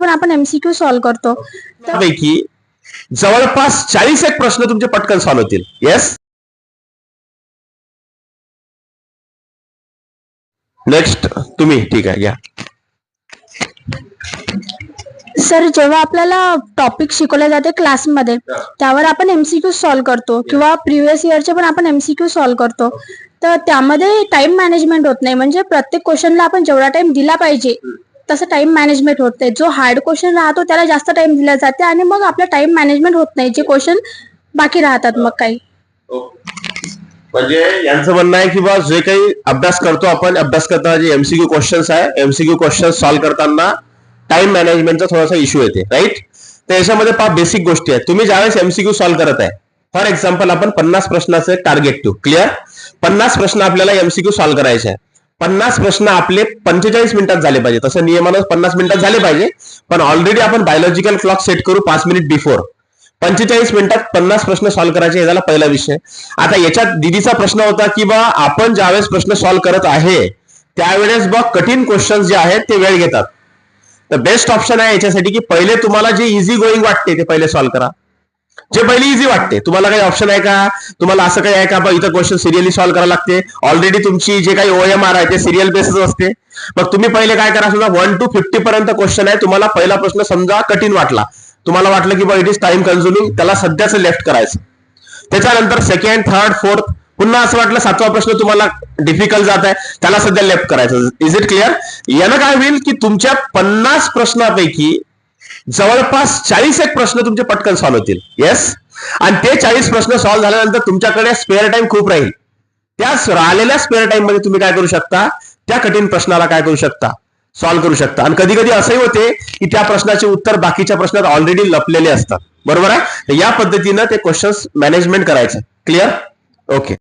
पण आपण MCQ solve करतो. त्यापैकी जवळपास चाळीस एक प्रश्न तुमचे पटकन सॉल्व्ह होतील. येस नेक्स्ट तुम्ही. ठीक आहे घ्या. सर जेव्हा आपल्याला टॉपिक शिकवले जाते क्लासमध्ये त्यावर आपण एमसीक्यू सॉल्व्ह करतो किंवा प्रिव्हियस इयरचे पण आपण एमसीक्यू सॉल्व्ह करतो. तर त्यामध्ये टाइम मॅनेजमेंट होत नाही. म्हणजे प्रत्येक क्वेश्चनला आपण जेवढा टाइम दिला पाहिजे तसं टाइम मॅनेजमेंट होत नाही. जो हार्ड क्वेश्चन राहतो त्याला जास्त टाइम दिला जाते आणि मग आपलं टाइम मॅनेजमेंट होत नाही. जे क्वेश्चन बाकी राहतात मग काही. म्हणजे यांचं म्हणणं आहे की बा जे काही अभ्यास करतो आपण अभ्यास करताना जे एमसीक्यू क्वेश्चन्स आहे एमसीक्यू क्वेश्चन सॉल्व्ह करताना टाइम मॅनेजमेंटचा थोडासा इश्यू येते राईट तर याच्यामध्ये पहा बेसिक गोष्टी आहेत. तुम्ही ज्यावेळेस एमसीक्यू सॉल्व्ह करत आहे फॉर एक्झाम्पल आपण पन्नास प्रश्नाचे टार्गेट टू क्लिअर पन्नास प्रश्न आपल्याला एमसीक्यू सॉल्व्ह करायचे आहे. पन्नास प्रश्न आपले पंचेचाळीस मिनिटात झाले पाहिजे तसं नियमानं पन्नास मिनिटात झाले पाहिजे. पण ऑलरेडी आपण बायोलॉजिकल क्लॉक सेट करू पाच मिनिट बिफोर पंचेचाळीस मिनिटात पन्नास प्रश्न सॉल्व्ह करायचे हे झाला पहिला विषय. आता याच्यात दिदीचा प्रश्न होता की बा आपण ज्यावेळेस प्रश्न सॉल्व्ह करत आहे त्यावेळेस बा कठीण क्वेश्चन जे आहेत ते वेळ घेतात. तर बेस्ट ऑप्शन आहे याच्यासाठी की पहिले तुम्हाला जे इझी गोईंग वाटते ते पहिले सॉल्व्ह करा. जे पहिले इझी वाटते. तुम्हाला काही ऑप्शन आहे का? तुम्हाला असं काही आहे का? इथं क्वेश्चन सिरियली सॉल्व्ह करावं लागते. ऑलरेडी तुमची जे काही ओएमआर आहे ते सिरियल बेसिस असते. मग तुम्ही पहिले काय करा समजा वन टू फिफ्टी पर्यंत क्वेश्चन आहे. तुम्हाला पहिला प्रश्न समजा कठीण वाटला. तुम्हाला वाटलं की बा इट इज टाइम कन्झ्युमिंग त्याला सध्याच लेफ्ट करायचं. त्याच्यानंतर सेकंड थर्ड फोर्थ पुन्हा असं वाटलं सातवा प्रश्न तुम्हाला डिफिकल्ट जात आहे. त्याला सध्या लेफ्ट करायचं. इज इट क्लिअर यानं काय होईल की तुमच्या पन्नास प्रश्नापैकी जवळपास चाळीस एक प्रश्न तुमचे पटकन सॉल्व्ह होतील. येस आणि ते चाळीस प्रश्न सॉल्व्ह झाल्यानंतर तुमच्याकडे स्पेअर टाइम खूप राहील. त्या राहिलेल्या स्पेअर टाइममध्ये तुम्ही काय करू शकता? त्या कठीण प्रश्नाला काय करू शकता? सॉल्व्ह करू शकता. आणि कधी कधी असंही होते की त्या प्रश्नाचे उत्तर बाकीच्या प्रश्नात ऑलरेडी लपलेले असतात. बरोबर आहे? या पद्धतीनं ते क्वेश्चन्स मॅनेजमेंट करायचं. Clear okay